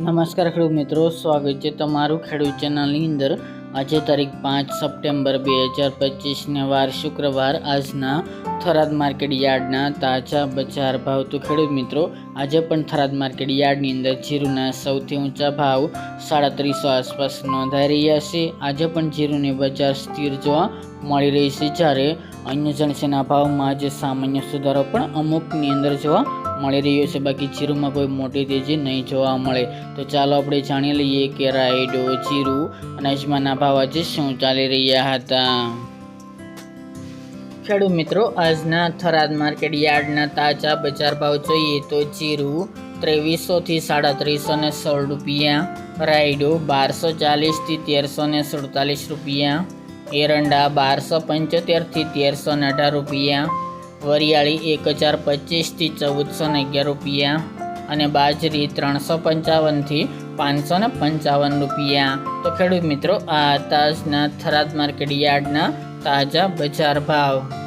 નમસ્કાર ખેડૂત મિત્રો, સ્વાગત છે તમારું ખેડૂત ચેનલની અંદર. આજે તારીખ પાંચ સપ્ટેમ્બર બે હજાર પચીસને વાર શુક્રવાર. આજના થરાદ માર્કેટ યાર્ડના તાજા બજાર ભાવ. તો ખેડૂત મિત્રો, આજે પણ થરાદ માર્કેટ યાર્ડની અંદર જીરુના સૌથી ઊંચા ભાવ સાડત્રીસો આસપાસ નોંધાઈ રહ્યા છે. આજે પણ જીરુની બજાર સ્થિર જોવા મળી રહી છે. જ્યારે અન્ય જણસીના ભાવમાં આજે સામાન્ય સુધારો પણ અમુકની અંદર જોવા મળી રહ્યો છે. બાકી ચીરુમાં કોઈ મોટી તેજી નહીં જોવા મળે. તો ચાલો આપણે જાણી લઈએ કે રાયડો ચીરુ અને અજમાના ભાવ આજે શું ચાલી રહ્યા હતા. ખેડૂત મિત્રો, આજના થરાદ માર્કેટ યાર્ડના તાજા બજાર ભાવ જોઈએ તો ચીરુ ત્રેવીસોથી સાડત્રીસો ને સોળ રૂપિયા, રાયડો બારસો ચાલીસથી તેરસો ને સુડતાલીસ રૂપિયા, એરંડા બારસો પંચોતેરથી તેરસો ને અઢાર રૂપિયા વરિયાળી એક હજાર પચીસથી ચૌદસો ને અગિયાર રૂપિયા અને બાજરી ત્રણસો પંચાવનથી પાંચસો ને પંચાવન રૂપિયા. તો ખેડૂત મિત્રો, આ તાજના થરાદ માર્કેટ યાર્ડના તાજા બજાર ભાવ.